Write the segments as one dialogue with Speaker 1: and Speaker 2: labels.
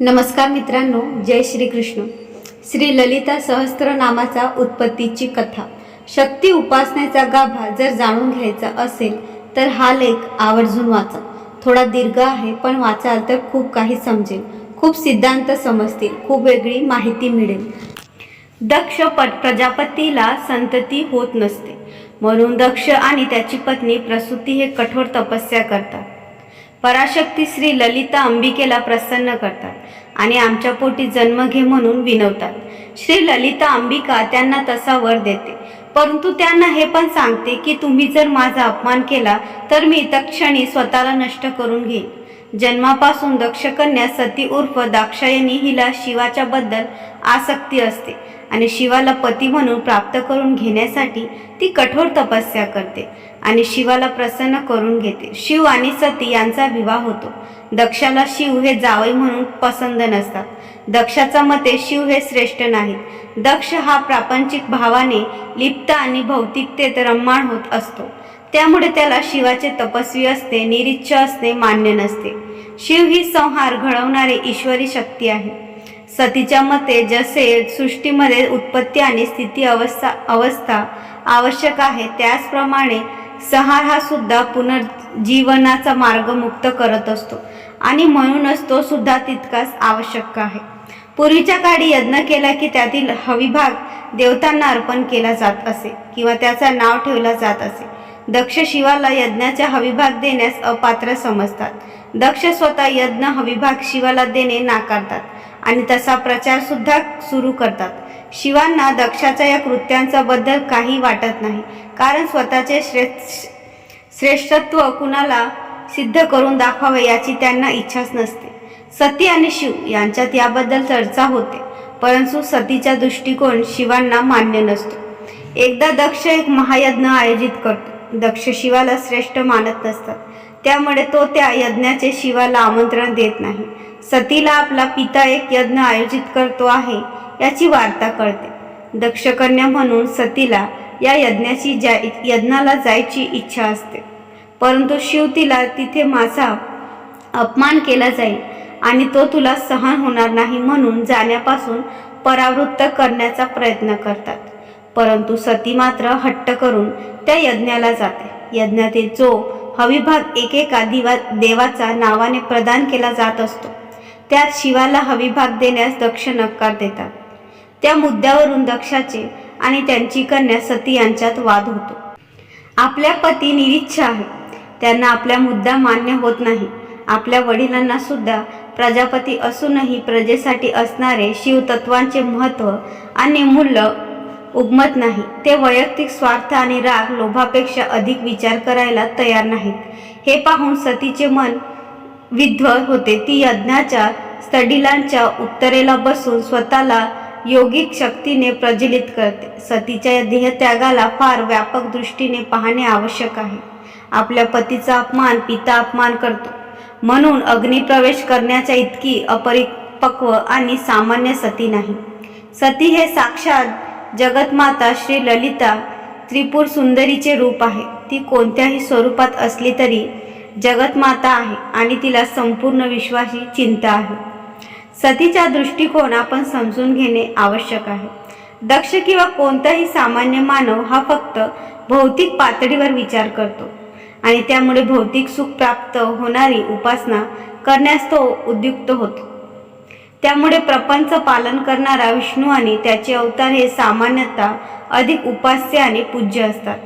Speaker 1: नमस्कार मित्रांनो जय श्रीकृष्ण. श्री ललिता सहस्त्रनामाचा उत्पत्तीची कथा. शक्ती उपासनेचा गाभा जर जाणून घ्यायचा असेल तर हा लेख आवर्जून वाचा. थोडा दीर्घ आहे पण वाचाल तर खूप काही समजेल. खूप सिद्धांत समजतील खूप वेगळी माहिती मिळेल. दक्ष पट प्रजापतीला संतती होत नसते. म्हणून दक्ष आणि त्याची पत्नी प्रसूती हे कठोर तपस्या करतात. पराशक्ती श्री ललिता अंबिकेला प्रसन्न करतात आणि आमच्या पोटी जन्म घे म्हणून विनवतात. श्री ललिता अंबिका त्यांना तसा वर देते. परंतु त्यांना हे पण सांगते की तुम्ही जर माझा अपमान केला तर मी तक्षणी स्वतःला नष्ट करून घेईन. जन्मापासून दक्षकन्या सती उर्फ दाक्षायणी हिला शिवाच्या बद्दल आसक्ती असते. आणि शिवाला पती म्हणून प्राप्त करून घेण्यासाठी ती कठोर तपस्या करते आणि शिवाला प्रसन्न करून घेते. शिव आणि सती यांचा विवाह होतो. दक्षाला शिव हे जावई म्हणून पसंद नसतात. दक्षाचा मते शिव हे श्रेष्ठ नाहीत. दक्ष हा प्रापंचिक भावाने लिप्त आणि भौतिकतेत रम्माण होत असतो. त्यामुळे त्याला शिवाचे तपस्वी असते निरीच्छ असणे मान्य नसते. शिव ही संहार घडवणारी ईश्वरी शक्ती आहे. सतीच्या मते जसे सृष्टीमध्ये उत्पत्ती आणि स्थिती अवस्था अवस्था आवश्यक आहे त्याचप्रमाणे संहार हा सुद्धा पुनर्जीवनाचा मार्ग मुक्त करत असतो. आणि म्हणूनच तो सुद्धा तितकाच आवश्यक आहे. पूर्वीच्या काळी यज्ञ केला की त्यातील हविभाग देवतांना अर्पण केला जात असे किंवा त्याचा नाव ठेवला जात असे. दक्ष शिवाला यज्ञाचा हविभाग देण्यास अपात्र समजतात. दक्ष स्वतः यज्ञ हविभाग शिवाला देणे नाकारतात. आणि तसा प्रचारसुद्धा सुरू करतात. शिवांना दक्षाच्या या कृत्यांचा बद्दल काही वाटत नाही. कारण स्वतःचे श्रेष्ठ श्रेष्ठत्व कुणाला सिद्ध करून दाखवावे याची त्यांना इच्छाच नसते. सती आणि शिव यांच्यात याबद्दल चर्चा होते परंतु सतीचा दृष्टिकोन शिवांना मान्य नसतो. एकदा दक्ष एक महायज्ञ आयोजित करतो. दक्ष शिवाला श्रेष्ठ मानत नसतात. त्यामुळे तो त्या यज्ञाचे शिवाला आमंत्रण देत नाही. सतीला आपला पिता एक यज्ञ आयोजित करतो आहे याची वार्ता कळते. दक्षकन्या म्हणून सतीला या यज्ञाची जा यज्ञाला जायची इच्छा असते. परंतु शिव तिला तिथे माझा अपमान केला जाईल आणि तो तुला सहन होणार नाही म्हणून जाण्यापासून परावृत्त करण्याचा प्रयत्न करतात. परंतु सती मात्र हट्ट करून त्या यज्ञाला जाते. यज्ञातील जो हविभाग एकेका दिवा देवाचा नावाने प्रदान केला जात असतो. त्यात शिवाला हविभाग देण्यास दक्ष नकार देतात. त्या मुद्द्यावरून दक्षाचे आणि त्यांची कन्या सती यांच्यात वाद होतो. आपल्या पती निरीच्छ आहे. त्यांना आपल्या मुद्दा मान्य होत नाही. आपल्या वडिलांना सुद्धा प्रजापती असूनही प्रजेसाठी असणारे शिवतत्वांचे महत्त्व आणि मूल्य उगमत नाही. ते वैयक्तिक स्वार्थ आणि राग लोभापेक्षा अधिक विचार करायला तयार नाहीत. हे पाहून सतीचे मन विध्वल होते. ती यज्ञाच्या सडिलांच्या उत्तरेला बसून स्वतःला योगिक शक्तीने प्रज्वलित करते. सतीच्या या देहत्यागाला फार व्यापक दृष्टीने पाहणे आवश्यक आहे. आपल्या पतीचा अपमान पिता अपमान करतो. म्हणून अग्निप्रवेश करण्याच्या इतकी अपरिपक्व आणि सामान्य सती नाही. सती हे साक्षात जगतमाता श्री ललिता त्रिपुर सुंदरीचे रूप आहे. ती कोणत्याही स्वरूपात असली तरी जगतमाता आहे आणि तिला संपूर्ण विश्वाची चिंता आहे. सतीचा दृष्टिकोन आपण समजून घेणे आवश्यक आहे. दक्ष किंवा कोणताही सामान्य मानव हा फक्त भौतिक पातळीवर विचार करतो आणि त्यामुळे भौतिक सुख प्राप्त होणारी उपासना करण्यास तो उद्युक्त होतो. त्यामुळे प्रपंच पालन करणारा विष्णू आणि त्याचे अवतार हे सामान्यतः अधिक उपास्य आणि पूज्य असतात.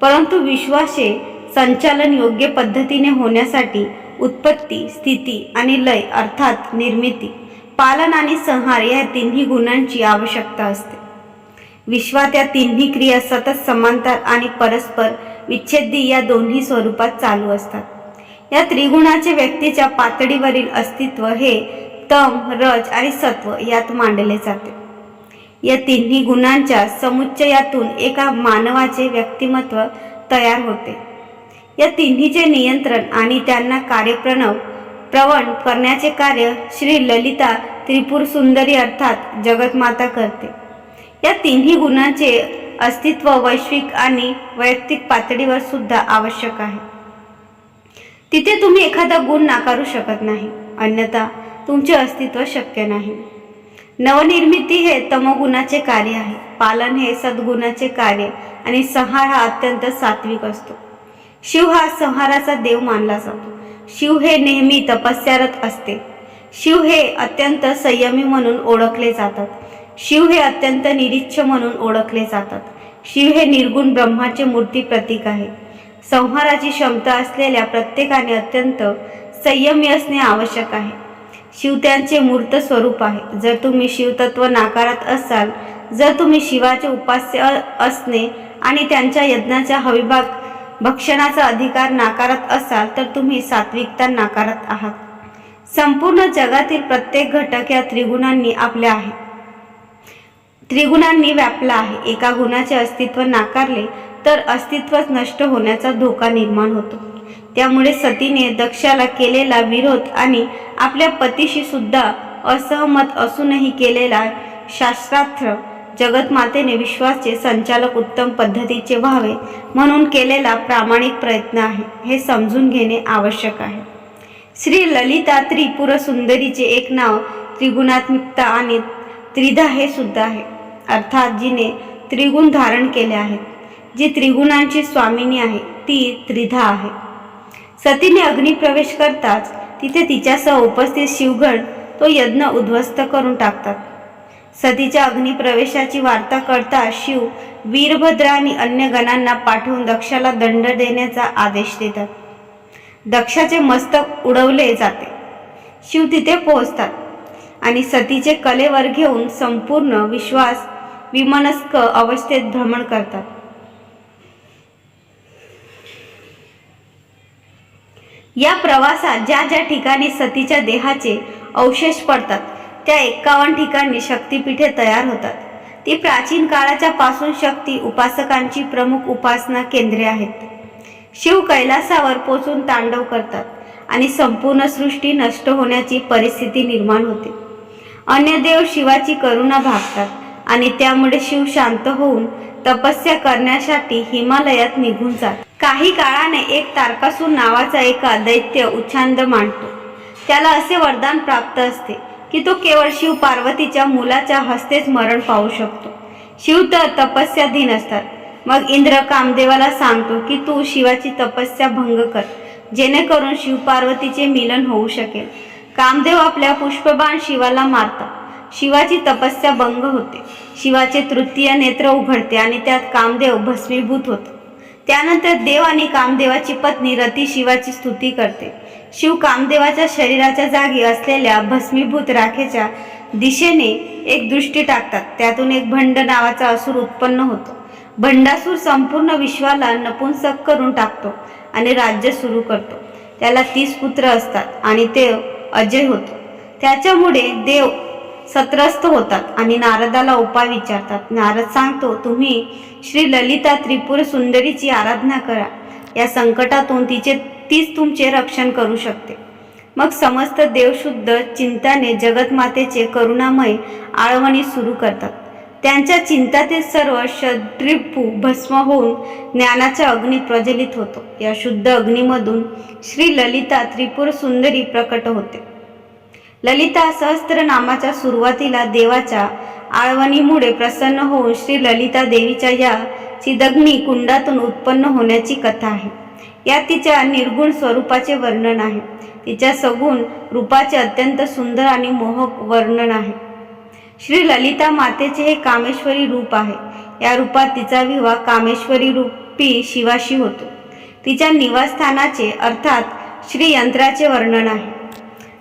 Speaker 1: परंतु विश्वाचे संचालन योग्य पद्धतीने होण्यासाठी उत्पत्ती स्थिती आणि लय अर्थात निर्मिती पालन आणि संहार या तिन्ही गुणांची आवश्यकता असते. विश्वात या तिन्ही क्रिया सतत समांतर आणि परस्पर विच्छेदी या दोन्ही स्वरूपात चालू असतात. या त्रिगुणाचे व्यक्तीच्या पातळीवरील अस्तित्व हे तम रज आणि सत्व यात मांडले जाते. या तिन्ही गुणांच्या समुच्चयातून एका मानवाचे व्यक्तिमत्व तयार होते. या तिन्हीचे नियंत्रण आणि त्यांना कार्यप्रणव प्रवण करण्याचे कार्य श्री ललिता त्रिपुर सुंदरी अर्थात जगतमाता करते. या तिन्ही गुणांचे अस्तित्व वैश्विक आणि वैयक्तिक पातळीवर सुद्धा आवश्यक आहे. तिथे तुम्ही एखादा गुण नाकारू शकत नाही अन्यथा तुमचे अस्तित्व शक्य नाही. नवनिर्मिती हे तमोगुणाचे कार्य आहे. पालन हे सद्गुणाचे कार्य आणि संहार हा अत्यंत सात्विक असतो. शिव हा संहाराचा देव मानला जातो. शिव हे नेहमी तपस्यारत असते. शिव हे अत्यंत संयमी म्हणून ओळखले जातात. शिव हे अत्यंत निरीच्छ म्हणून ओळखले जातात. शिव हे निर्गुण ब्रह्माचे मूर्ती प्रतीक आहे. संहाराची क्षमता असलेल्या प्रत्येकाने अत्यंत संयमी असणे आवश्यक आहे. शिव त्यांचे मूर्त स्वरूप आहे. जर तुम्ही शिवतत्व नाकारत असाल जर तुम्ही शिवाचे उपास्य असणे आणि त्यांच्या यज्ञाच्या हविभाग भक्षणाचा अधिकार नाकारत असाल तर तुम्ही सात्विकता नाकारत आहात. संपूर्ण जगातील प्रत्येक घटक या त्रिगुणांनी आपल्या आहे. त्रिगुणांनी व्यापला आहे. एका गुणाचे अस्तित्व नाकारले तर अस्तित्वच नष्ट होण्याचा धोका निर्माण होतो. त्यामुळे सतीने दक्षाला केलेला विरोध आणि आपल्या पतीशी सुद्धा असहमत असूनही केलेला शास्त्रार्थ जगतमातेने विश्वाचे संचालक उत्तम पद्धतीचे व्हावे म्हणून केलेला प्रामाणिक प्रयत्न आहे हे समजून घेणे आवश्यक आहे. श्री ललिता त्रिपुर सुंदरीचे एक नाव त्रिगुणात्मिकता आणि त्रिधा हे सुद्धा आहे. अर्थात जिने त्रिगुण धारण केले आहेत. जी त्रिगुणांची स्वामिनी आहे ती त्रिधा आहे. सतीने अग्निप्रवेश करताच तिथे तिच्यासह उपस्थित शिवगण तो यज्ञ उद्ध्वस्त करून टाकतात. सतीच्या अग्निप्रवेशाची वार्ता करता शिव वीरभद्र आणि अन्य गणांना पाठवून दक्षाला दंड देण्याचा आदेश देतात. दक्षाचे मस्तक उडवले जाते. शिव तिथे पोहोचतात आणि सतीचे कलेवर घेऊन संपूर्ण विश्वास विमनस्क अवस्थेत भ्रमण करतात. या प्रवासात ज्या ज्या ठिकाणी सतीच्या देहाचे अवशेष पडतात त्या एक्कावन्न ठिकाणी शक्तिपीठे तयार होतात. ती प्राचीन काळाच्या पासून शक्ती उपासकांची प्रमुख उपासना केंद्रे आहेत. शिव कैलासावर पोचून तांडव करतात आणि संपूर्ण सृष्टी नष्ट होण्याची परिस्थिती निर्माण होते. अन्य देव शिवाची करुणा भागतात आणि त्यामुळे शिव शांत होऊन तपस्या करण्यासाठी हिमालयात निघून जात काही काळाने एक तारकासूर नावाचा एका दैत्य उच्छांद मांडतो. त्याला असे वरदान प्राप्त असते की तो केवळ शिव पार्वतीच्या मुलाच्या हस्तेच मरण पाहू शकतो. शिव तर तपस्याधीन असतात. मग इंद्र कामदेवाला सांगतो की तू शिवाची तपस्या भंग कर जेणेकरून शिव पार्वतीचे मिलन होऊ शकेल. कामदेव आपल्या पुष्पबाण शिवाला मारतात. शिवाची तपस्या भंग होते. शिवाचे तृतीय नेत्र उघडते आणि त्यात कामदेव भस्मीभूत होतो त्यानंतर देव आणि कामदेवाची पत्नी रती शिवाची स्तुती करते. शिव कामदेवाच्या शरीराच्या जागी असलेल्या भस्मीभूत राखेच्या दिशेने एक दृष्टी टाकतात. त्यातून एक भंड नावाचा असुर उत्पन्न होतो. भंडासूर संपूर्ण विश्वाला नपुंसक करून टाकतो आणि राज्य सुरू करतो. त्याला तीस पुत्र असतात आणि ते अजय होतो. त्याच्यामुळे देव सत्रस्त होतात आणि नारदाला उपाय विचारतात. नारद सांगतो तुम्ही श्री ललिता त्रिपुर सुंदरीची आराधना करा. या संकटातून तिचे तीच तुमचे रक्षण करू शकते. मग समस्त देवशुद्ध चिंताने जगतमातेचे करुणामय आळवणी सुरू करतात. त्यांच्या चिंतातील सर्व षड्रिपू भस्म होऊन ज्ञानाचा अग्नी प्रज्वलित होतो. या शुद्ध अग्नीमधून श्री ललिता त्रिपुर सुंदरी प्रकट होते. ललिता सहस्त्र नामाच्या सुरुवातीला देवाच्या आळवणीमुळे प्रसन्न होऊन श्री ललिता देवीच्या या चिदग्नी कुंडातून उत्पन्न होण्याची कथा आहे. या तिच्या निर्गुण स्वरूपाचे वर्णन आहे. तिच्या सगुण रूपाचे अत्यंत सुंदर आणि मोहक वर्णन आहे. श्री ललिता मातेचे हे कामेश्वरी रूप आहे. या रूपात तिचा विवाह कामेश्वरी रूपी शिवाशी होतो. तिच्या निवासस्थानाचे अर्थात श्री यंत्राचे वर्णन आहे.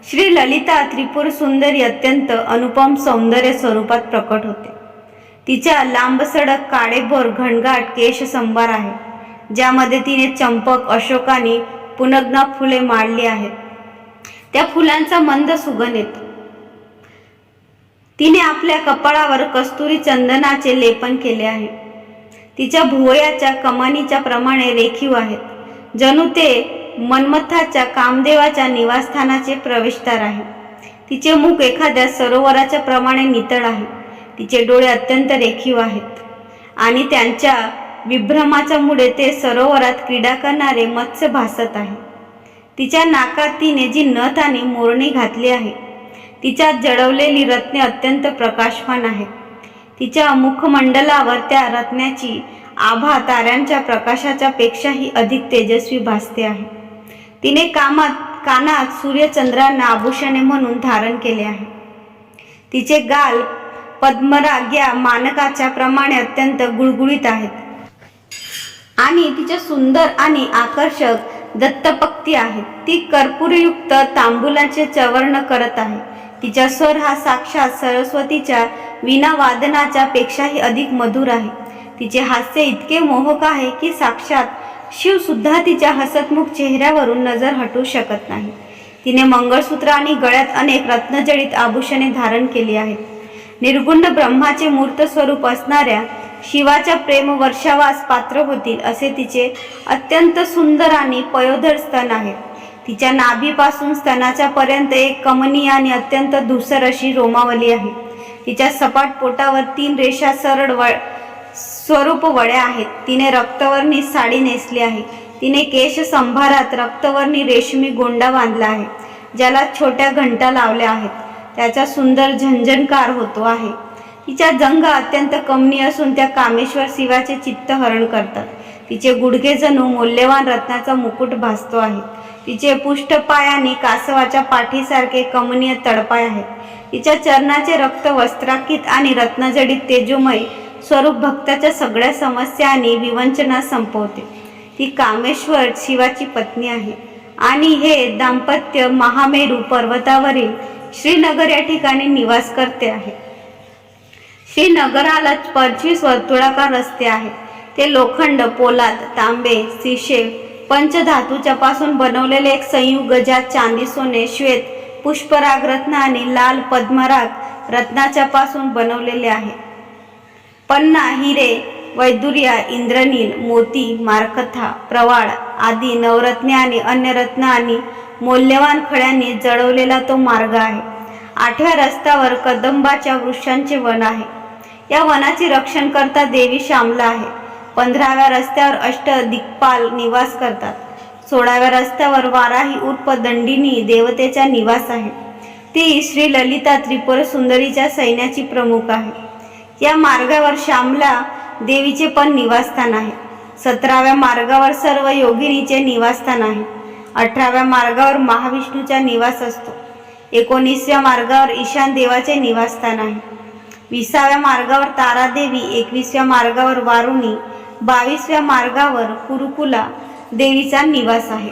Speaker 1: श्री ललिता त्रिपुर सुंदरी अत्यंत अनुपम सौंदर्य स्वरूपात प्रकट होते. तिच्या लांबसडक काळेभोर घणघाट केश संभार आहे. ज्यामध्ये तिने चंपक अशोकाने पुनग्ना फुले मांडली आहेत. त्या फुलांचा मंद सुगंध येतो. तिने आपल्या कपाळावर कस्तुरी चंदनाचे लेपन केले आहे. तिच्या भुवयाच्या कमानीच्या प्रमाणे रेखीव आहेत. जणू ते मनमथाच्या कामदेवाच्या निवासस्थानाचे प्रवेशद्वार आहे. तिचे मुख एखाद्या सरोवराच्या प्रमाणे नितळ आहे. तिचे डोळे अत्यंत रेखीव आहेत. आणि त्यांच्या विभ्रमाच्या मुळे ते सरोवरात क्रीडा करणारे मत्स्य भासत आहे. तिच्या नाकात तिने जी नथ आणि मोरणी घातली आहे तिच्यात जडवलेली रत्ने अत्यंत प्रकाशमान आहेत. तिच्या मुखमंडलावर त्या रत्नाची आभा ताऱ्यांच्या प्रकाशाच्या पेक्षाही अधिक तेजस्वी भासते आहे. तिने कामात कानात सूर्यचंद्रांना आभूषणे म्हणून धारण केले आहे. तिचे गाल पद्मराग या मानकाच्या प्रमाणे अत्यंत गुळगुळीत आहेत. आणि तिचे सुंदर आणि आकर्षक दत्तपक्ती आहेत ती कर्पूरयुक्त तांबुलाचे चवर्ण करत आहे. तिचा स्वर हा साक्षात सरस्वतीच्या विना वादनाच्या पेक्षाही अधिक मधुर आहे. तिचे हास्य इतके मोहक आहे की साक्षात शिव सुद्धा तिच्या हसतमुख चेहऱ्यावरून नजर हटवू शकत नाही. तिने मंगळसूत्र आणि गळ्यात अनेक रत्नजडित आभूषणे धारण केली आहेत. निर्गुण ब्रह्माचे मूर्त स्वरूप असणाऱ्या शिवाच्या प्रेम वर्षावास पात्र होतील असे तिचे अत्यंत सुंदर आणि पयोधर स्तन आहेत तिच्या नाभीपासून स्तनाच्या पर्यंत एक कमनीय आणि अत्यंत धुसर अशी रोमावली आहे. तिच्या सपाट पोटावर तीन रेषा सरळ वळ स्वरूप वड्या आहेत. तिने रक्तवर्णी साडी नेसली आहे. तिने केश संभारात रक्तवर्णी रेशमी गोंडा बांधला आहे ज्याला छोट्या घंटा लावल्या आहेत. त्याचा सुंदर झंझणकार होतो आहे. तिच्या जंग अत्यंत कमनी असून त्या कामेश्वर शिवाचे चित्त हरण करतात. तिचे गुडघे जणू मौल्यवान रत्नाचा मुकुट भासतो आहे. तिचे पुष्ठपाय आणि कासवाच्या पाठीसारखे कमनीय तडपाय आहेत. तिच्या चरणाचे रक्त वस्त्राकित आणि रत्नजडित तेजोमय स्वरूप भक्ताच्या सगळ्या समस्या आणि विवंचना संपवते. ती कामेश्वर शिवाची पत्नी आहे. आणि हे दाम्पत्य महामेरू पर्वतावरील श्रीनगर या ठिकाणी निवास करते आहे. श्रीनगराला पंचवीस वर्तुळाकार रस्ते आहेत. ते लोखंड पोलाद तांबे शिशे पंचधातूच्या पासून बनवलेले एक संयुग ज्यात चांदी सोने श्वेत पुष्पराग रत्न आणि लाल पद्मराग रत्नाच्या पासून बनवलेले आहे. पन्ना हिरे वैदुर्या इंद्रनील मोती मारकथा प्रवाळ आदी नवरत्ने आणि अन्य रत्न आणि मौल्यवान खड्यांनी जळवलेला तो मार्ग आहे. आठव्या रस्त्यावर कदंबाच्या वृक्षांचे वन आहे. या वनाचे रक्षण करता देवी श्यामला आहे. पंधराव्या रस्त्यावर अष्ट दिग्पाल निवास करतात. सोळाव्या रस्त्यावर वाराही उर्फ दंडिनी देवतेचा निवास आहे. ती श्री ललिता त्रिपुर सुंदरीच्या सैन्याची प्रमुख आहे. या मार्गावर श्यामला देवीचे पण निवासस्थान आहे. सतराव्या मार्गावर सर्व योगिनीचे निवासस्थान आहे. अठराव्या मार्गावर महाविष्णूचा निवास असतो. एकोणीसव्या मार्गावर ईशान देवाचे निवासस्थान आहे. विसाव्या मार्गावर तारादेवी एकवीसव्या मार्गावर वारुणी बावीसव्या मार्गावर कुरुकुला देवीचा निवास आहे.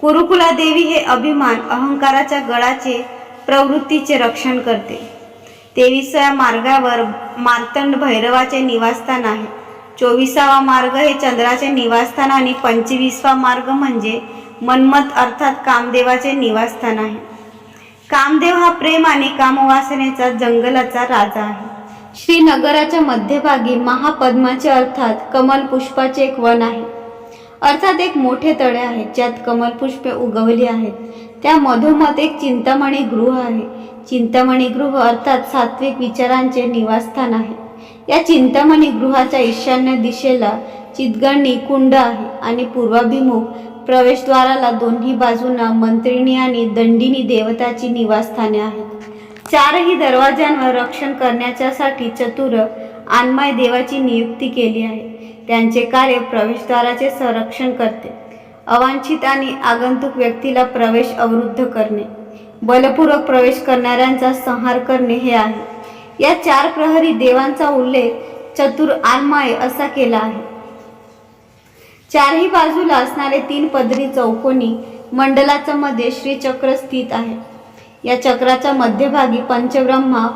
Speaker 1: कुरुकुला देवी हे अभिमान अहंकाराच्या गळाचे प्रवृत्तीचे रक्षण करते. तेविसाव्या मार्गावर मार्तंड भैरवाचे निवासस्थान आहे. चोवीसावा मार्ग हे चंद्राचे निवासस्थान आणि पंचवीसवा मार्ग म्हणजे मन्मथ अर्थात कामदेवाचे निवासस्थान आहे. कामदेव हा प्रेम आणि कामवासनेचा जंगलाचा राजा आहे. श्रीनगराच्या मध्यभागी महापद्माचे अर्थात कमल पुष्पाचे एक वन आहे. अर्थात एक मोठे तळे आहे ज्यात कमल पुष्पे उगवली आहेत. त्या मधोमध एक चिंतामणी गृह आहे. चिंतामणी गृह अर्थात सात्विक विचारांचे निवासस्थान आहे. या चिंतामणी गृहाच्या ईशान्य दिशेला चितगणी कुंड आहे आणि पूर्वाभिमुख प्रवेशद्वाराला दोन्ही बाजूंना मंत्रिणी आणि दंडिनी देवताची निवासस्थाने आहेत. चारही दरवाज्यांवर रक्षण करण्याच्यासाठी चतुर आन्माय देवाची नियुक्ती केली आहे. त्यांचे कार्य प्रवेशद्वाराचे संरक्षण करते. अवांछित आणि आगंतुक व्यक्तीला प्रवेश अवरुद्ध करणे. बलपूर्वक प्रवेश करणाऱ्यांचा संहार करणे हे आहे. या चार प्रहरी देवांचा उल्लेख चतुर आन्माय असा केला आहे. चारही बाजूला असणारे तीन पदरी चौकोनी मंडलाच्या मध्ये श्रीचक्र स्थित आहे. या चक्राच्या मध्यभागी पंचब्रह्मा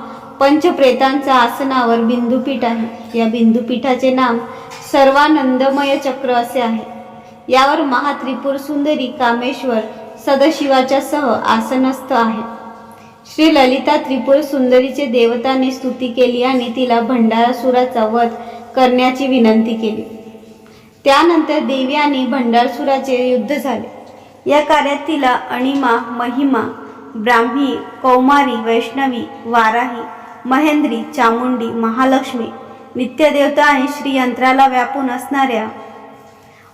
Speaker 1: पंचप्रेतांच्या आसनावर बिंदुपीठ आहे. या बिंदुपीठाचे नाम सर्वानंदमय चक्र असे आहे. यावर महात्रिपुर सुंदरी कामेश्वर सदशिवाच्या सह आसनस्थ आहे. श्री ललिता त्रिपुर सुंदरीचे देवताने स्तुती केली आणि तिला भंडारासुराचा वध करण्याची विनंती केली. त्यानंतर देवी आणि भंडारसुराचे युद्ध झाले. या कार्यात तिला अणिमा महिमा ब्राह्मी कौमारी वैष्णवी वाराही महेंद्री चामुंडी महालक्ष्मी नित्यदेवता आणि श्रीयंत्राला व्यापून असणाऱ्या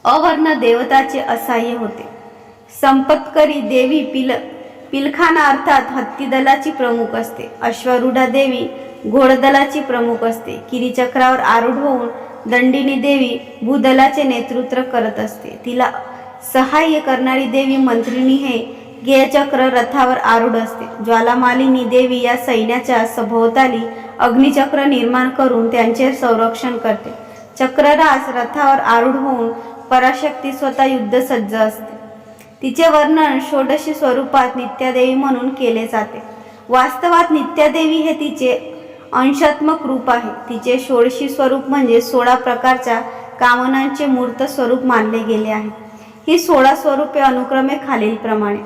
Speaker 1: अवर्ण देवताचे असाह्य होते. संपत्करी देवी पिल पिलखाना अर्थात हत्ती दलाची प्रमुख असते. अश्वरूढा देवी घोडदलाची प्रमुख असते. किरीचक्रावर आरूढ होऊन दंडिनी देवी भूदलाचे नेतृत्व करत असते. तिला सहाय्य करणारी देवी मंत्रिणी हे गेयचक्र रथावर आरूढ असते. ज्वालामालिनी देवी या सैन्याच्या सभोवताली अग्निचक्र निर्माण करून त्यांचे संरक्षण करते. चक्ररास रथावर आरूढ होऊन पराशक्ती स्वतः युद्धसज्ज असते. तिचे वर्णन षोडशी स्वरूपात नित्यादेवी म्हणून केले जाते. वास्तवात नित्यादेवी हे तिचे अंशात्मक रूप आहे. तिचे षोडशी स्वरूप म्हणजे सोळा प्रकारच्या कामनांचे मूर्त स्वरूप मानले गेले आहे. ही सोळा स्वरूपे अनुक्रमे खालीलप्रमाणे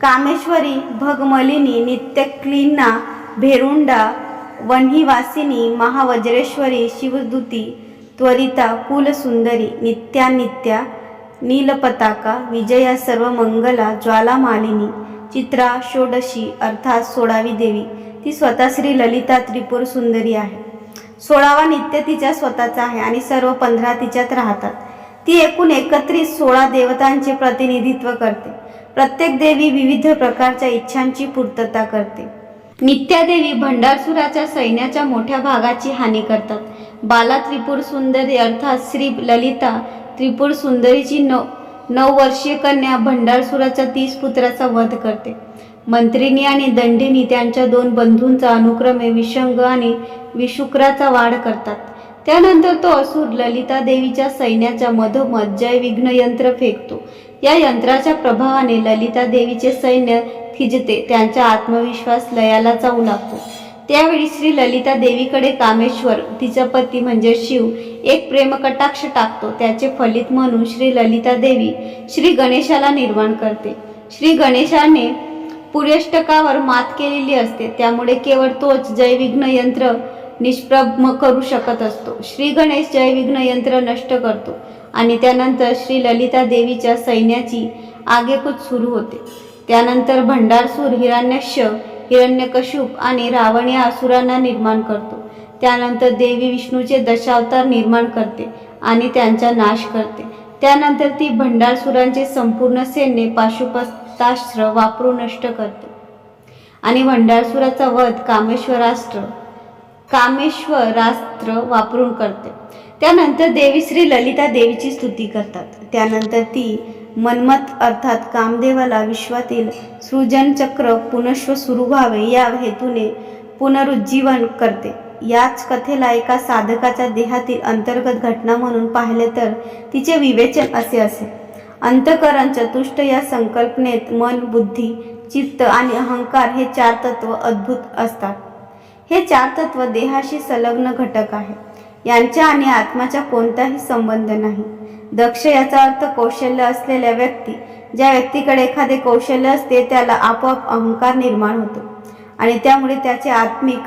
Speaker 1: कामेश्वरी भगमलिनी नित्यक्लीना भेरुंडा वन्हीवासिनी महावज्रेश्वरी शिवदूती त्वरिता कुलसुंदरी नित्यानित्या नीलपताका विजया सर्व मंगला ज्वालामालिनी चित्रा षोडशी अर्थात सोळावी देवी ती स्वतः श्री ललिता त्रिपुर सुंदरी आहे. सोळावा नित्य तिच्या स्वतःचा आहे आणि सर्व पंधरा तिच्यात राहतात. ती एकूण एकत्रित सोळा देवतांचे प्रतिनिधित्व करते. प्रत्येक देवी विविध प्रकारच्या इच्छांची पूर्तता करते. नित्यादेवी भंडारसुराच्या सैन्याच्या मोठ्या भागाची हानी करतात. बाला त्रिपुर सुंदरी अर्थात श्री ललिता त्रिपुर सुंदरीची नऊ नऊ वर्षीय कन्या भंडारसुराच्या तीस पुत्राचा वध करते. मंत्रिनी आणि दंडिनी त्यांच्या दोन बंधूंचा अनुक्रमे विषंग आणि विशुक्राचा वाढ करतात. त्यानंतर तो असुर ललिता देवीच्या सैन्याच्या मधोमध जय विघ्न यंत्र फेकतो. या यंत्राच्या प्रभावाने ललिता देवीचे सैन्य थिजते त्यांचा आत्मविश्वास लयाला जाऊ लागतो. त्यावेळी श्री ललिता देवीकडे कामेश्वर तिचा पती म्हणजे शिव एक प्रेमकटाक्ष टाकतो. त्याचे फलित म्हणून श्री ललिता देवी श्री गणेशाला निर्माण करते. श्री गणेशाने पुरेष्टकावर मात केलेली असते. त्यामुळे केवळ तोच जैविघ्न यंत्र निष्प्रभ करू शकत असतो. श्री गणेश जयविघ्न यंत्र नष्ट करतो आणि त्यानंतर श्री ललिता देवीच्या सैन्याची आगेकूच सुरू होते. त्यानंतर भंडारसूर हिरण्यक्ष हिरण्यकशुप आणि रावण या असुरांना निर्माण करतो. त्यानंतर देवी विष्णूचे दशावतार निर्माण करते आणि त्यांचा नाश करते. त्यानंतर ती भंडारसुरांचे संपूर्ण सैन्य पाशुपतास्त्र वापरून नष्ट करते. आणि भंडारसुराचा वध कामेश्वरास्त्र कामेश्वरास्त्र वापरून करते. त्यानंतर देवी श्री ललिता देवीची स्तुती करतात. त्यानंतर ती मन्मथ अर्थात कामदेवाला विश्वातील सृजनचक्र पुनश्व सुरू व्हावे या हेतूने पुनरुज्जीवन करते. याच कथेला एका साधकाच्या देहातील अंतर्गत घटना म्हणून पाहिले तर तिचे विवेचन असे असेल अंतकरण चतुष्ट या संकल्पनेत मन बुद्धी चित्त आणि अहंकार हे चार तत्व अद्भुत असतात. हे चार तत्व देहाशी संलग्न घटक आहे यांच्या आणि आत्माचा कोणताही संबंध नाही. दक्ष याचा अर्थ कौशल्य असलेल्या व्यक्ती ज्या व्यक्तीकडे एखादे कौशल्य असते त्याला आपोआप अहंकार निर्माण होतो आणि त्यामुळे त्याचे आत्मिक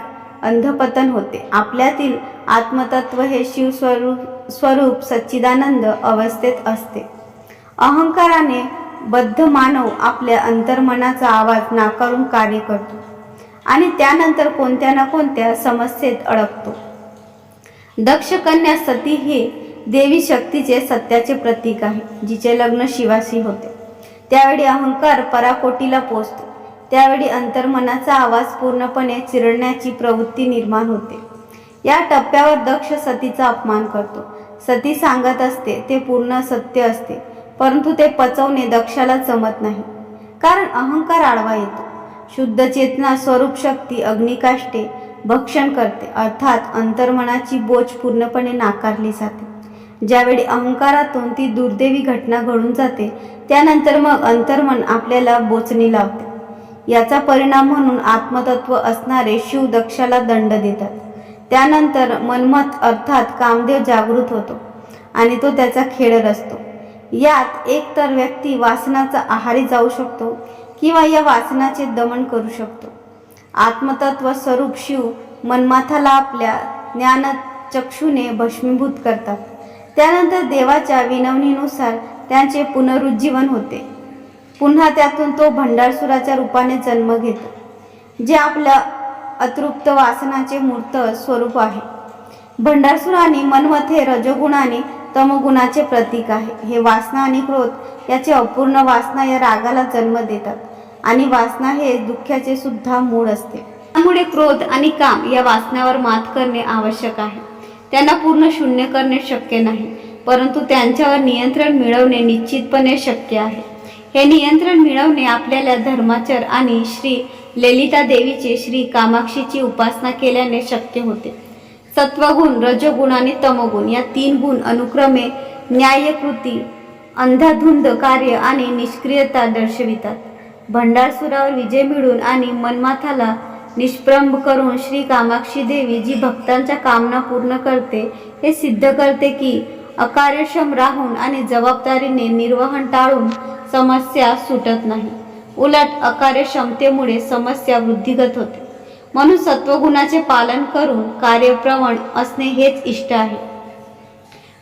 Speaker 1: अंधपतन होते. आपल्यातील आत्मतत्व हे शिवस्वरूप स्वरूप सच्चिदानंद अवस्थेत असते. अहंकाराने बद्ध मानव आपल्या अंतर्मनाचा आवाज नाकारून कार्य करतो आणि त्यानंतर कोणत्या ना कोणत्या समस्येत अडकतो. दक्ष कन्या सती हे देवी शक्तीचे सत्याचे प्रतीक आहे जिचे लग्न शिवाशी होते. त्यावेळी अहंकार पराकोटीला पोचतो. त्यावेळी अंतर्मनाचा आवाज पूर्णपणे चिरडण्याची प्रवृत्ती निर्माण होते. या टप्प्यावर दक्ष सतीचा अपमान करतो. सती सांगत असते ते पूर्ण सत्य असते. परंतु ते पचवणे दक्षाला जमत नाही. कारण अहंकार आडवा येतो. शुद्ध चेतना स्वरूप शक्ती अग्निकाष्टे भक्षण करते. अर्थात अंतर्मनाची बोच पूर्णपणे नाकारली जाते. ज्यावेळी अहंकारातून ती दुर्दैवी घटना घडून जाते त्यानंतर मग अंतर्मन आपल्याला बोचणी लावते. याचा परिणाम म्हणून आत्मतत्व असणारे शिव दक्षाला दंड देतात. त्यानंतर मनमत अर्थात कामदेव जागृत होतो आणि तो त्याचा खेळ रचतो यात एकतर व्यक्ती वासनाचा आहारी जाऊ शकतो किंवा या वासनाचे दमन करू शकतो. आत्मतत्व स्वरूप शिव मनमाथाला आपल्या ज्ञानचक्षुने भस्मीभूत करतात. त्यानंतर देवाच्या विनवणीनुसार त्यांचे पुनरुज्जीवन होते. पुन्हा त्यातून तो भंडारसुराच्या रूपाने जन्म घेतो जे आपल्या अतृप्त वासनाचे मूर्त स्वरूप आहे. भंडारसुराने मनमथे मनमथ हे तमगुणाचे प्रतीक आहे. हे वासना आणि क्रोध याचे अपूर्ण वासना या रागाला जन्म देतात. आणि वासना हे दुःखाचे सुद्धा मूळ असते. त्यामुळे क्रोध आणि काम या वासनावर मात करणे आवश्यक आहे. त्यांना पूर्ण शून्य करणे शक्य नाही परंतु त्यांच्यावर नियंत्रण मिळवणे निश्चितपणे शक्य आहे. हे नियंत्रण मिळवणे आपल्याला धर्माचर आणि श्री ललिता देवीचे श्री कामाक्षीची उपासना केल्याने शक्य होते. सत्वगुण रजगुण आणि तमगुण या तीन गुण अनुक्रमे न्यायकृती अंधाधुंद कार्य आणि निष्क्रियता दर्शवितात. भंडारसुरावर विजय मिळून आणि मनमाथाला निष्प्रंभ करून श्री कामाक्षी देवी जी भक्तांच्या कामना पूर्ण करते हे सिद्ध करते की अकार्यक्षम राहून आणि जबाबदारीने निर्वहन टाळून समस्या सुटत नाही. उलट अकार्यक्षमतेमुळे समस्या वृद्धिगत होते. म्हणून सत्वगुणाचे पालन करून कार्यप्रवण असणे हेच इष्ट आहे.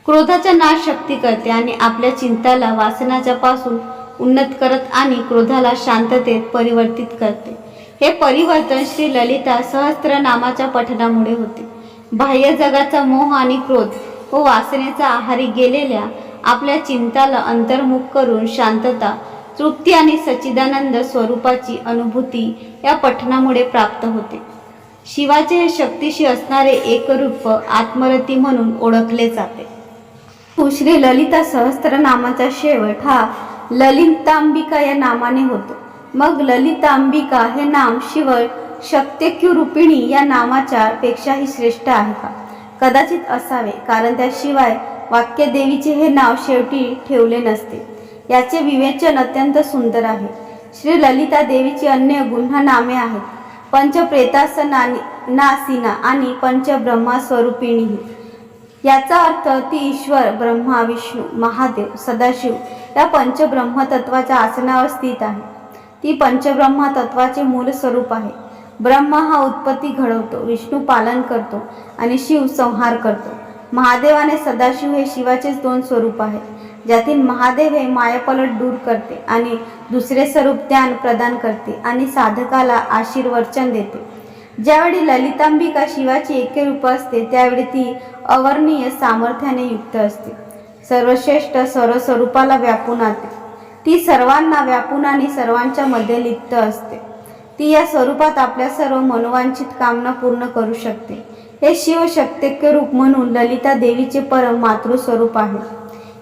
Speaker 1: क्रोधाचा नाश शक्ती करते आणि आपल्या चिंताला वासनाच्या पासून उन्नत करत आणि क्रोधाला शांततेत परिवर्तित करते. हे परिवर्तन श्री ललिता सहस्त्र नामाच्या पठणामुळे होते. बाह्य जगाचा मोह आणि क्रोध व वासनेचा आहारी गेलेल्या आपल्या चिंताला अंतर्मुख करून शांतता तृप्ती आणि सच्चिदानंद स्वरूपाची अनुभूती या पठणामुळे प्राप्त होते. शिवाचे हे शक्तीशी असणारे एकरूप आत्मरती म्हणून ओळखले जाते. श्री ललिता सहस्त्र नामाचा शेवट हा ललितांबिका या नामाने होतो. मग ललितांबिका हे नाम शिवळ शक्तिक्यू रूपिणी या नामाच्या पेक्षाही श्रेष्ठ आहे का? कदाचित असावे कारण त्याशिवाय वाक्यदेवीचे हे नाव शेवटी ठेवले नसते. याचे विवेचन अत्यंत सुंदर आहे. श्री ललिता देवीची अन्य गुन्हा नामे आहेत. पंचप्रेतासनासिना आणि पंचब्रह्मा स्वरूपिणी याचा अर्थ ती ईश्वर ब्रह्मा विष्णू महादेव सदाशिव या पंचब्रह्म तत्वाच्या आसनावर स्थित आहे. ती पंचब्रह्मा तत्वाचे मूल स्वरूप आहे. ब्रह्मा हा उत्पत्ती घडवतो विष्णू पालन करतो आणि शिव संहार करतो. महादेव आणि सदाशिव हे शिवाचेच दोन स्वरूप आहेत. ज्यातील महादेव हे मायापलट दूर करते आणि दुसरे स्वरूप ज्ञान प्रदान करते आणि साधकाला आशीर्वचन देते. ज्यावेळी ललितांबिका शिवाची एके रूप असते त्यावेळी ती अवर्णीय सामर्थ्याने युक्त असते. सर्वश्रेष्ठ सर्व स्वरूपाला व्यापून आणते. ती सर्वांना व्यापून आणि सर्वांच्या मध्ये लिप्त असते. ती या स्वरूपात आपल्या सर्व मनोवांछित कामना पूर्ण करू शकते. हे शिव शक्तिक्य रूप म्हणून ललिता देवीचे परम मातृस्वरूप आहे.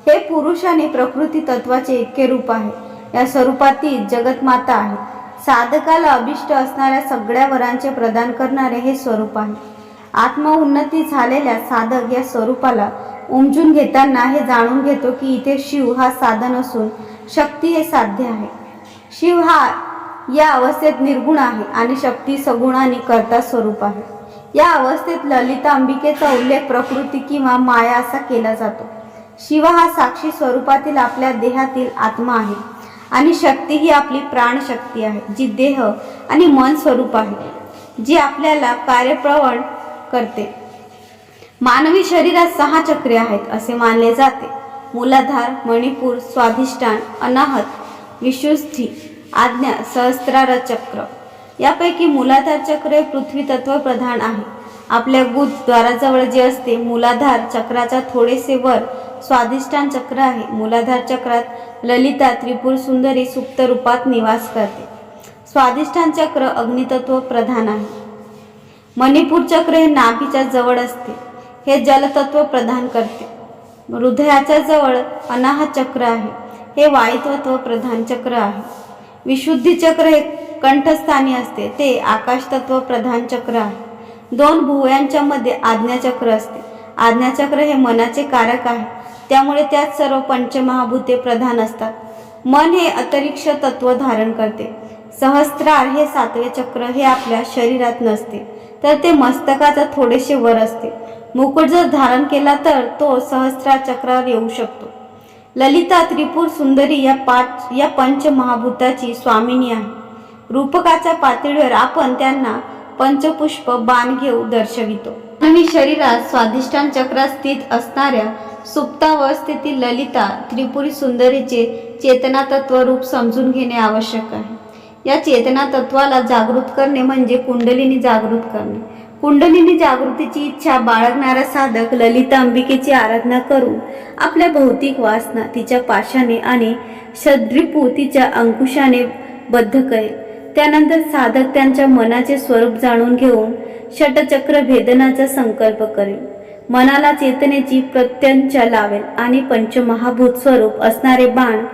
Speaker 1: हे पुरुष आणि प्रकृती तत्वाचे ऐक्य रूप आहे. या स्वरूपातील जगतमाता आहे. साधकाला अभिष्ट असणाऱ्या सगळ्या वरांचे प्रदान करणारे हे स्वरूप आहे. आत्मउन्नती झालेल्या साधक या स्वरूपाला उमजून घेताना हे जाणून घेतो की इथे शिव हा साधन असून शक्ती हे साध्य आहे. शिव हा या अवस्थेत निर्गुण आहे आणि शक्ती सगुण आणि कर्ता स्वरूप आहे. या अवस्थेत ललिता अंबिकेचा उल्लेख प्रकृती किंवा माया असा केला जातो. शिव हा साक्षी स्वरूपातील आपल्या देहातील आत्मा आहे. आणि शक्ती ही आपली प्राणशक्ती आहे जी देह आणि मन स्वरूप आहे जी आपल्याला कार्यप्रवण करते. मानवी शरीरात सहा चक्रे आहेत असे मानले जाते. मूलाधार मणिपूर स्वाधिष्ठान अनाहत विशुष्ठी आज्ञा सहस्त्रार चक्र. यापैकी मूलाधार चक्र हे पृथ्वी तत्व प्रधान आहे. आपल्या गुद द्वाराजवळ जे असते मूलाधार चक्राच्या थोडेसे वर स्वाधिष्ठान चक्र आहे. मूलाधार चक्रात ललिता त्रिपुर सुंदरी सुप्त रूपात निवास करते. स्वाधिष्ठान चक्र अग्नितत्व प्रधान आहे. मणिपूर चक्र हे नाभीच्या जवळ असते. हे जलतत्व प्रधान करते. हृदयाच्या जवळ अनाहत चक्र आहे. हे वायुतत्व प्रधान चक्र आहे. विशुद्धी चक्र हे कंठस्थानी असते. ते आकाशतत्व प्रधान चक्र आहे. दोन भुवयांच्या मध्ये आज्ञाचक्र असते. आज्ञाचक्र हे मनाचे कारक आहे. त्यामुळे त्यात सर्व पंचमहाभूते प्रधान असतात. मन हे अतिरिक्ष तत्व धारण करते. सहस्त्रार हे सातवे चक्र हे आपल्या शरीरात नसते. तर ते मस्तकाचा थोडेसे वर असते. मुकुट जर धारण केला तर तो सहस्त्रार चक्रावर येऊ शकतो. ललिता त्रिपुर सुंदरी या पाच या पंचमहाभूताची स्वामिनी आहे. रूपकाच्या पातळीवर आपण त्यांना पंचपुष्प बाण घेऊ दर्शवितो. आणि शरीरात स्वाधिष्ठान चक्रात स्थित असणाऱ्या सुप्तावस्थेतील ललिता त्रिपुरी सुंदरीचे चेतना तत्व रूप समजून घेणे आवश्यक आहे. या चेतना तत्वाला जागृत करणे म्हणजे कुंडलिनी जागृत करणे. कुंडलिनी जागृतीची इच्छा बाळगणारा साधक ललिता अंबिकेची आराधना करून आपल्या भौतिक वासना तिच्या पाशाने आणि सद्रिपू तिच्या अंकुशाने बद्ध करेल. त्यानंतर साधक त्यांच्या मनाचे स्वरूप जाणून घेऊन षटचक्र भेदनाचा संकल्प करेल. मनाला चेतनेची प्रत्यंचा लावेल आणि पंचमहाभूत स्वरूप असणारे बाण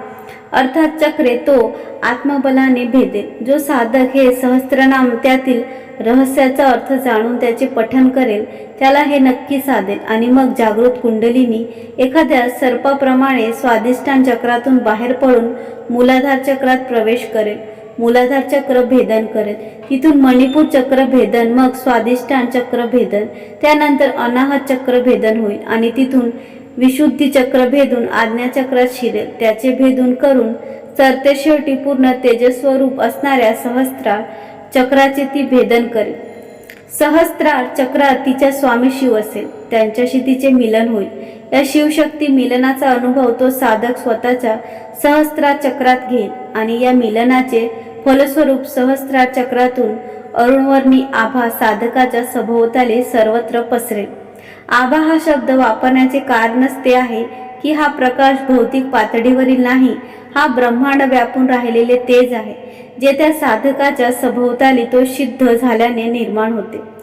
Speaker 1: अर्थात चक्रे तो आत्मबलाने भेदेल. जो साधक हे सहस्त्रनाम त्यातील रहस्याचा अर्थ जाणून त्याचे पठन करेल त्याला हे नक्की साधेल आणि मग जागृत कुंडलीनी एखाद्या सर्पाप्रमाणे स्वादिष्टान चक्रातून बाहेर पडून मूलाधार चक्रात प्रवेश करेल. मूलाधार चक्र भेदन करेल तिथून मणिपूर चक्र भेदन मग स्वादिष्टान चक्र भेदन. त्यानंतर अनाहत चक्र भेदन होईल आणि तिथून विशुद्धी चक्र भेदून आज्ञाचक्रात शिरेल. त्याचे भेदून करून सरते शेवटी पूर्ण तेजस्वरूप असणाऱ्या सहस्त्रार चक्राचे ती भेदन करेल. सहस्त्रार चक्रात तिच्या स्वामी शिव असेल. त्यांच्याशी तिचे मिलन होईल. या शिवशक्ती मिलनाचा अनुभव तो साधक स्वतःच्या सहस्त्रा चक्रात घेईल आणि या मिलनाचे फलस्वरूप सहस्त्रा चक्रातून अरुणवर्णी आभा साधकाच्या सभोवताली सर्वत्र पसरेल आभा हा शब्द वापरण्याचे कारणच ते आहे की हा प्रकाश भौतिक पातळीवरील नाही हा ब्रह्मांड व्यापून राहिलेले तेज आहे जे त्या साधकाच्या सभोवताली तो सिद्ध झाल्याने निर्माण होते.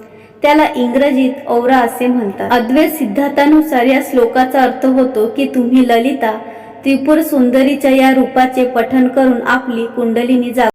Speaker 1: त्याला इंग्रजीत औरा असे म्हणतात. अद्वैत सिद्धांतानुसार या श्लोकाचा अर्थ होतो की तुम्ही ललिता त्रिपुर सुंदरीच्या या रूपाचे पठन करून आपली कुंडलिनी जाग